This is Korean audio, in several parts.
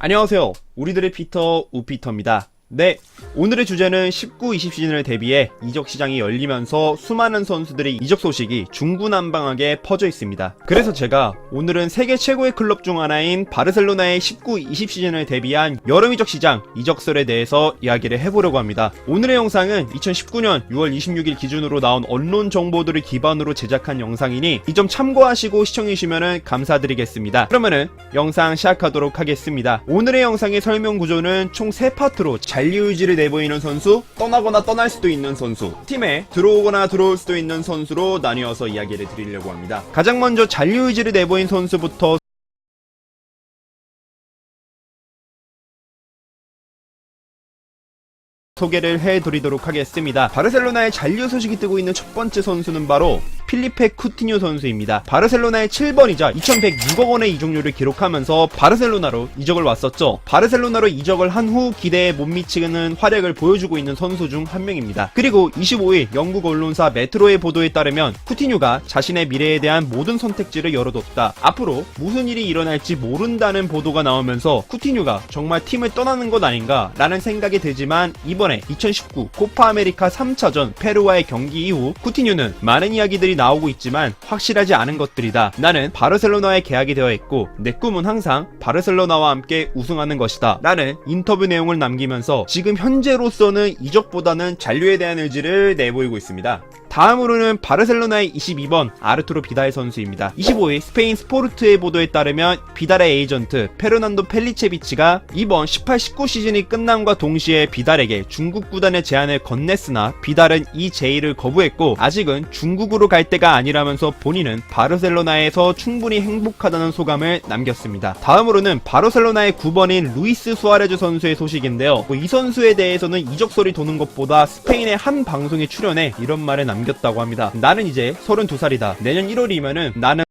안녕하세요. 우리들의 피터 우피터입니다. 네, 오늘의 주제는 19-20 시즌을 대비해 이적 시장이 열리면서 수많은 선수들의 이적 소식이 중구난방하게 퍼져 있습니다. 그래서 제가 오늘은 세계 최고의 클럽 중 하나인 바르셀로나의 19-20 시즌을 대비한 여름 이적 시장 이적설에 대해서 이야기를 해보려고 합니다. 오늘의 영상은 2019년 6월 26일 기준으로 나온 언론 정보들을 기반으로 제작한 영상이니 이 점 참고하시고 시청해주시면 감사드리겠습니다. 그러면은 영상 시작하도록 하겠습니다. 오늘의 영상의 설명 구조는 총 3파트로 잔류의지를 내보이는 선수, 떠나거나 떠날 수도 있는 선수, 팀에 들어오거나 들어올 수도 있는 선수로 나뉘어서 이야기를 드리려고 합니다. 가장 먼저 잔류의지를 내보인 선수부터 소개를 해드리도록 하겠습니다. 바르셀로나의 잔류 소식이 뜨고 있는 첫 번째 선수는 바로 필리페 쿠티뉴 선수입니다. 바르셀로나의 7번이자 2106억 원의 이적료를 기록하면서 바르셀로나로 이적을 왔었죠. 바르셀로나로 이적을 한 후 기대에 못 미치는 활약을 보여주고 있는 선수 중 한 명입니다. 그리고 25일 영국 언론사 메트로의 보도에 따르면 쿠티뉴가 자신의 미래에 대한 모든 선택지를 열어뒀다. 앞으로 무슨 일이 일어날지 모른다는 보도가 나오면서 쿠티뉴가 정말 팀을 떠나는 것 아닌가 라는 생각이 들지만 이번에 2019 코파 아메리카 3차전 페루와의 경기 이후 쿠티뉴는 많은 이야기들이 나오고 있지만 확실하지 않은 것들이다. 나는 바르셀로나에 계약이 되어 있고 내 꿈은 항상 바르셀로나와 함께 우승하는 것이다. 라는 인터뷰 내용을 남기면서 지금 현재로서는 이적보다는 잔류에 대한 의지를 내보이고 있습니다. 다음으로는 바르셀로나의 22번 아르투로 비달 선수입니다. 25일 스페인 스포르트의 보도에 따르면 비달의 에이전트 페르난도 펠리체비치가 이번 18-19 시즌이 끝남과 동시에 비달에게 중국 구단의 제안을 건넸으나 비달은 이 제의를 거부했고 아직은 중국으로 갈 때가 아니라면서 본인은 바르셀로나에서 충분히 행복하다는 소감을 남겼습니다. 다음으로는 바르셀로나의 9번인 루이스 수아레즈 선수의 소식인데요. 뭐 이 선수에 대해서는 이적 소리 도는 것보다 스페인의 한 방송에 출연해 이런 말을 남겼다 고 합니다. 나는 이제 32살이다. 내년 1월이면은 나는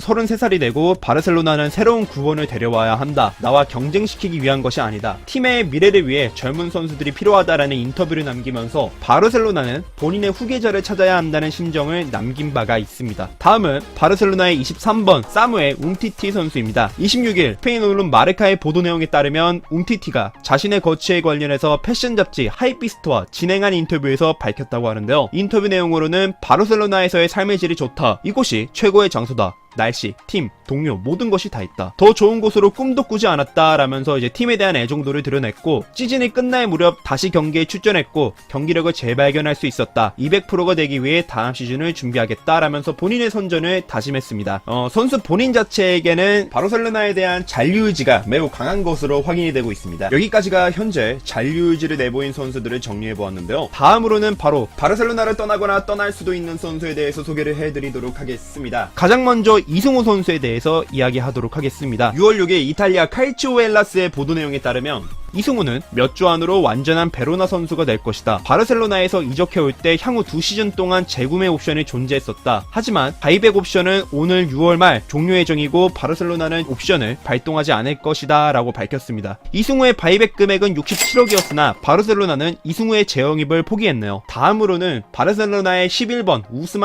33살이 되고 바르셀로나는 새로운 구원을 데려와야 한다. 나와 경쟁시키기 위한 것이 아니다. 팀의 미래를 위해 젊은 선수들이 필요하다라는 인터뷰를 남기면서 바르셀로나는 본인의 후계자를 찾아야 한다는 심정을 남긴 바가 있습니다. 다음은 바르셀로나의 23번 사무엘 웅티티 선수입니다. 26일 스페인 언론 마르카의 보도 내용에 따르면 웅티티가 자신의 거취에 관련해서 패션 잡지 하이피스트와 진행한 인터뷰에서 밝혔다고 하는데요. 인터뷰 내용으로는 바르셀로나에서의 삶의 질이 좋다. 이곳이 최고의 장소다. 날씨, 팀, 동료 모든 것이 다 있다. 더 좋은 곳으로 꿈도 꾸지 않았다라면서 이제 팀에 대한 애정도를 드러냈고 시즌이 끝날 무렵 다시 경기에 출전했고 경기력을 재발견할 수 있었다. 200%가 되기 위해 다음 시즌을 준비하겠다라면서 본인의 선전을 다짐했습니다. 어, 선수 본인 자체에게는 바르셀로나에 대한 잔류 의지가 매우 강한 것으로 확인이 되고 있습니다. 여기까지가 현재 잔류 의지를 내보인 선수들을 정리해 보았는데요. 다음으로는 바로 바르셀로나를 떠나거나 떠날 수도 있는 선수에 대해서 소개를 해드리도록 하겠습니다. 가장 먼저 이승우 선수에 대해서 이야기하도록 하겠습니다. 6월 6일 이탈리아 칼치오 헬라스의 보도 내용에 따르면 이승우는 몇 주 안으로 완전한 베로나 선수가 될 것이다. 바르셀로나에서 이적해올 때 향후 두 시즌 동안 재구매 옵션이 존재했었다. 하지만 바이백 옵션은 오늘 6월 말 종료 예정이고 바르셀로나는 옵션을 발동하지 않을 것이다 라고 밝혔습니다. 이승우의 바이백 금액은 67억이었으나 바르셀로나는 이승우의 재영입을 포기했네요. 다음으로는 바르셀로나의 11번 우스만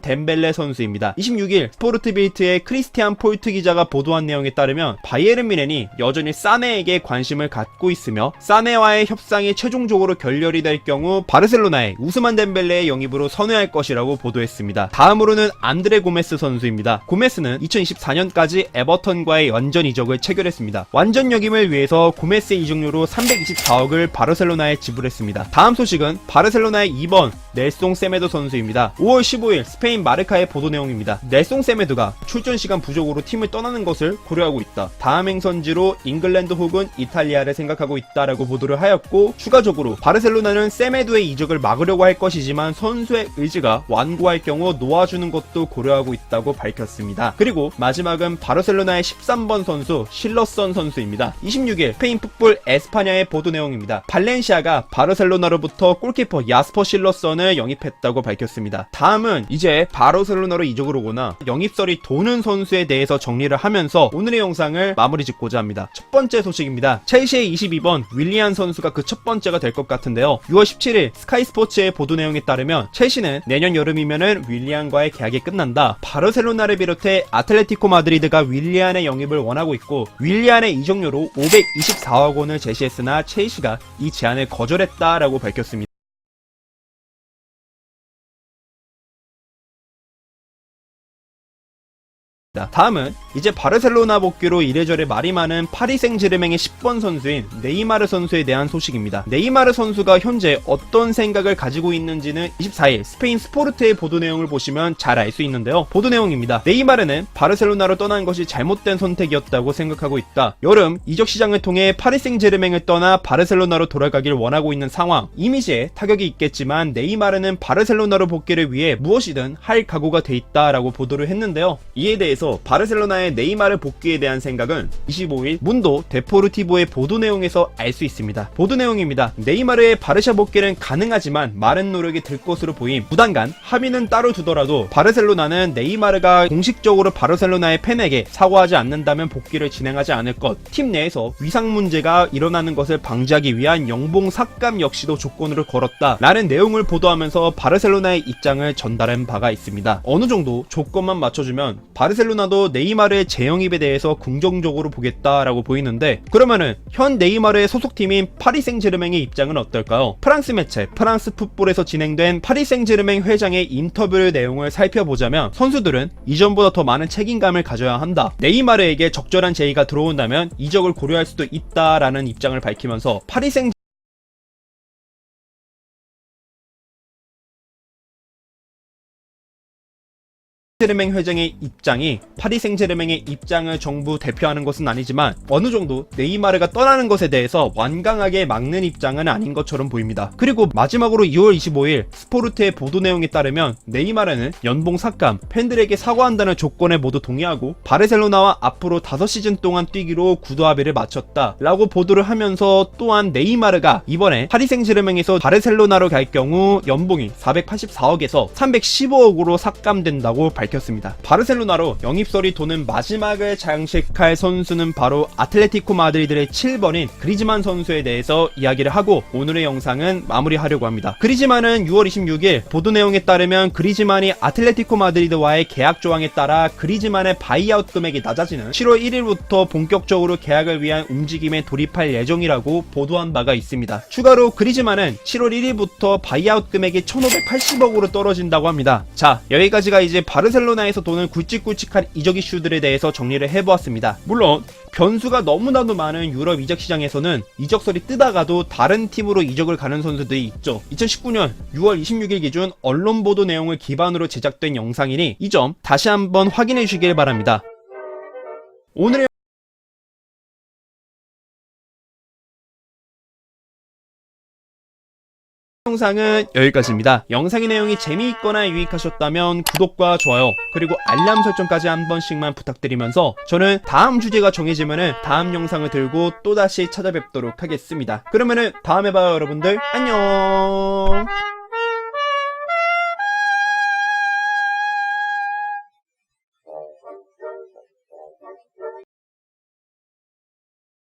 덴벨레 선수입니다. 26일 스포르트빌트의 크리스티안 폴트 기자가 보도한 내용에 따르면 바이에른 미넨이 여전히 사네에게 관심을 갖고 있으며 사네와의 협상이 최종적으로 결렬이 될 경우 바르셀로나의 우스만 덴벨레의 영입으로 선회할 것이라고 보도했습니다. 다음으로는 안드레 고메스 선수입니다. 고메스는 2024년까지 에버턴과의 완전 이적을 체결했습니다. 완전 역임을 위해서 고메스의 이적료로 324억을 바르셀로나에 지불했습니다. 다음 소식은 바르셀로나의 2번 넬송 세메도 선수입니다. 5월 15일 스페인 마르카의 보도 내용입니다. 넬송 세메드가 출전 시간 부족으로 팀을 떠나는 것을 고려하고 있다. 다음 행선지로 잉글랜드 혹은 이탈리아를 생각하고 있다라고 보도를 하였고 추가적으로 바르셀로나는 세메드의 이적을 막으려고 할 것이지만 선수의 의지가 완고할 경우 놓아주는 것도 고려하고 있다고 밝혔습니다. 그리고 마지막은 바르셀로나의 13번 선수 실러선 선수입니다. 26일 스페인 풋볼 에스파냐의 보도 내용입니다. 발렌시아가 바르셀로나로부터 골키퍼 야스퍼 실러선을 영입했다고 밝혔습니다. 다음은 이제 이제 바르셀로나로 이적을 오거나 영입설이 도는 선수에 대해서 정리를 하면서 오늘의 영상을 마무리 짓고자 합니다. 첫 번째 소식입니다. 첼시의 22번 윌리안 선수가 그 첫 번째가 될 것 같은데요. 6월 17일 스카이 스포츠의 보도 내용에 따르면 첼시는 내년 여름이면은 윌리안과의 계약이 끝난다. 바르셀로나를 비롯해 아틀레티코 마드리드가 윌리안의 영입을 원하고 있고 윌리안의 이적료로 524억 원을 제시했으나 첼시가 이 제안을 거절했다라고 밝혔습니다. 다음은 이제 바르셀로나 복귀로 이래저래 말이 많은 파리 생제르맹의 10번 선수인 네이마르 선수에 대한 소식입니다. 네이마르 선수가 현재 어떤 생각을 가지고 있는지는 24일 스페인 스포르트의 보도 내용을 보시면 잘 알 수 있는데요. 보도 내용입니다. 네이마르는 바르셀로나로 떠난 것이 잘못된 선택이었다고 생각하고 있다. 여름 이적 시장을 통해 파리 생제르맹을 떠나 바르셀로나로 돌아가길 원하고 있는 상황. 이미지에 타격이 있겠지만 네이마르는 바르셀로나로 복귀를 위해 무엇이든 할 각오가 돼 있다라고 보도를 했는데요. 이에 대해서 바르셀로나의 네이마르 복귀에 대한 생각은 25일 문도 데포르티보의 보도 내용에서 알 수 있습니다. 보도 내용입니다. 네이마르의 바르샤 복귀는 가능하지만 많은 노력이 들 것으로 보임. 부단간 합의는 따로 두더라도 바르셀로나는 네이마르가 공식적으로 바르셀로나의 팬에게 사과하지 않는다면 복귀를 진행하지 않을 것. 팀 내에서 위상 문제가 일어나는 것을 방지하기 위한 영봉 삭감 역시도 조건으로 걸었다. 라는 내용을 보도하면서 바르셀로나의 입장을 전달한 바가 있습니다. 어느 정도 조건만 맞춰주면 바르셀로나 도 네이마르의 재영입에 대해서 긍정적으로 보겠다라고 보이는데 그러면은 현 네이마르의 소속팀인 파리 생제르맹의 입장은 어떨까요? 프랑스 매체 프랑스 풋볼에서 진행된 파리 생제르맹 회장의 인터뷰 내용을 살펴보자면 선수들은 이전보다 더 많은 책임감을 가져야 한다. 네이마르에게 적절한 제의가 들어온다면 이적을 고려할 수도 있다라는 입장을 밝히면서 파리 생 생제르맹 회장의 입장이 파리 생제르맹의 입장을 정부 대표하는 것은 아니지만 어느 정도 네이마르가 떠나는 것에 대해서 완강하게 막는 입장은 아닌 것처럼 보입니다. 그리고 마지막으로 2월 25일 스포르트의 보도 내용에 따르면 네이마르는 연봉 삭감, 팬들에게 사과한다는 조건에 모두 동의하고 바르셀로나와 앞으로 5시즌 동안 뛰기로 구도 합의를 마쳤다. 라고 보도를 하면서 또한 네이마르가 이번에 파리 생제르맹에서 바르셀로나로 갈 경우 연봉이 484억에서 315억으로 삭감된다고 밝혔습니다. 바르셀로나로 영입설이 도는 마지막을 장식할 선수는 바로 아틀레티코 마드리드의 7번인 그리즈만 선수에 대해서 이야기를 하고 오늘의 영상은 마무리하려고 합니다. 그리즈만은 6월 26일 보도 내용에 따르면 그리즈만이 아틀레티코 마드리드와의 계약 조항에 따라 그리즈만의 바이아웃 금액이 낮아지는 7월 1일부터 본격적으로 계약을 위한 움직임에 돌입할 예정이라고 보도한 바가 있습니다. 추가로 그리즈만은 7월 1일부터 바이아웃 금액이 1580억으로 떨어진다고 합니다. 자, 여기까지가 이제 바르셀로나에서 도는 굵직굵직한 이적 이슈들에 대해서 정리를 해보았습니다. 물론 변수가 너무나도 많은 유럽 이적 시장에서는 이적설이 뜨다가도 다른 팀으로 이적을 가는 선수들이 있죠. 2019년 6월 26일 기준 언론 보도 내용을 기반으로 제작된 영상이니 이 점 다시 한번 확인해 주시길 바랍니다. 오늘의 영상은 여기까지입니다. 영상의 내용이 재미있거나 유익하셨다면 구독과 좋아요 그리고 알람 설정까지 한 번씩만 부탁드리면서 저는 다음 주제가 정해지면은 다음 영상을 들고 또다시 찾아뵙도록 하겠습니다. 그러면은 다음에 봐요 여러분들 안녕